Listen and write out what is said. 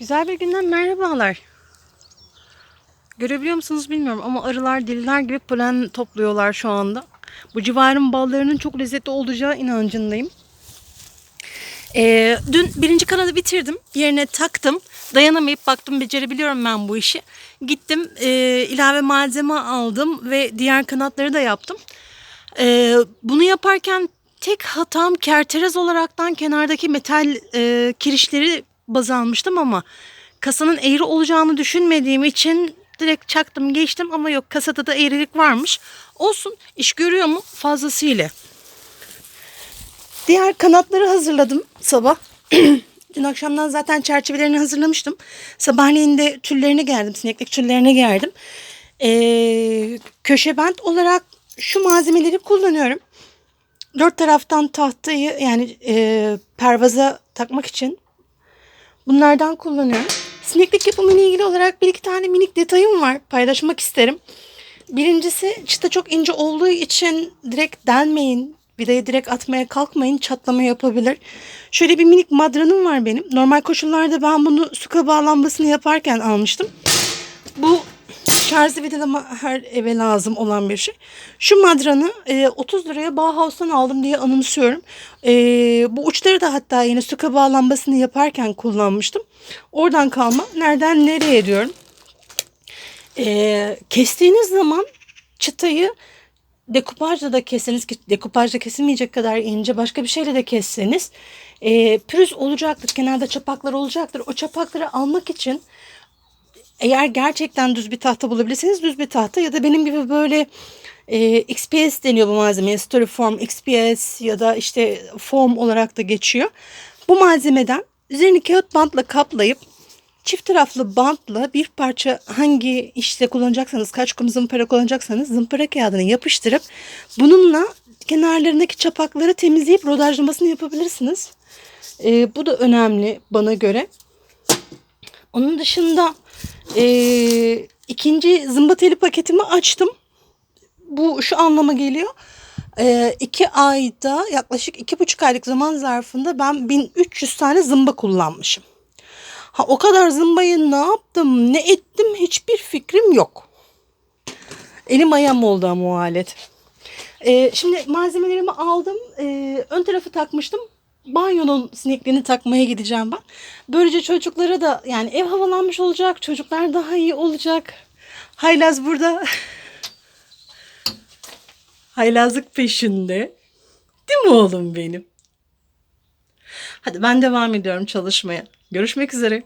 Güzel bir günden merhabalar. Görebiliyor musunuz bilmiyorum ama arılar deliler gibi polen topluyorlar şu anda. Bu civarın ballarının çok lezzetli olacağı inancındayım. Ee, dün birinci kanadı bitirdim. Yerine taktım. Dayanamayıp baktım becerebiliyorum ben bu işi. Gittim e, ilave malzeme aldım ve diğer kanatları da yaptım. Ee, bunu yaparken tek hatam kerterez olaraktan kenardaki metal e, kirişleri baz almıştım ama kasanın eğri olacağını düşünmediğim için direkt çaktım geçtim ama yok kasada da eğrilik varmış. Olsun iş görüyor mu fazlasıyla. Diğer kanatları hazırladım sabah. Dün akşamdan zaten çerçevelerini hazırlamıştım. Sabahleyin de tüllerini gerdim. Sineklik tüllerini gerdim. Ee, köşe bant olarak şu malzemeleri kullanıyorum. Dört taraftan tahtayı yani e, pervaza takmak için bunlardan kullanıyorum. Sineklik yapımı ile ilgili olarak bir iki tane minik detayım var. Paylaşmak isterim. Birincisi çıta çok ince olduğu için direkt delmeyin. Vidayı direkt atmaya kalkmayın. Çatlama yapabilir. Şöyle bir minik madranım var benim. Normal koşullarda ben bunu suka bağlanmasını yaparken almıştım. Bu şarjlı vidalama her eve lazım olan bir şey. Şu madranı e, 30 liraya Bauhaus'tan aldım diye anımsıyorum. E, bu uçları da hatta yine suka bağlanmasını yaparken kullanmıştım. Oradan kalma. Nereden nereye diyorum. E, kestiğiniz zaman çıtayı dekupajla da kesseniz ki dekupajla kesilmeyecek kadar ince başka bir şeyle de kesseniz e, pürüz olacaktır. Kenarda çapaklar olacaktır. O çapakları almak için eğer gerçekten düz bir tahta bulabilirseniz düz bir tahta ya da benim gibi böyle e, XPS deniyor bu malzemeye. Storyform, XPS ya da işte form olarak da geçiyor. Bu malzemeden üzerini kağıt bantla kaplayıp çift taraflı bantla bir parça hangi işte kullanacaksanız kaç kum zımpara kullanacaksanız zımpara kağıdını yapıştırıp bununla kenarlarındaki çapakları temizleyip rodajlamasını yapabilirsiniz. E, bu da önemli bana göre. Onun dışında e, ikinci zımba teli paketimi açtım. Bu şu anlama geliyor. E, iki ayda yaklaşık iki buçuk aylık zaman zarfında ben 1300 tane zımba kullanmışım. Ha o kadar zımbayı ne yaptım, ne ettim hiçbir fikrim yok. Elim ayağım oldu ama o alet. E, şimdi malzemelerimi aldım. E, ön tarafı takmıştım banyonun sinekliğini takmaya gideceğim ben. Böylece çocuklara da yani ev havalanmış olacak. Çocuklar daha iyi olacak. Haylaz burada. Haylazlık peşinde. Değil mi oğlum benim? Hadi ben devam ediyorum çalışmaya. Görüşmek üzere.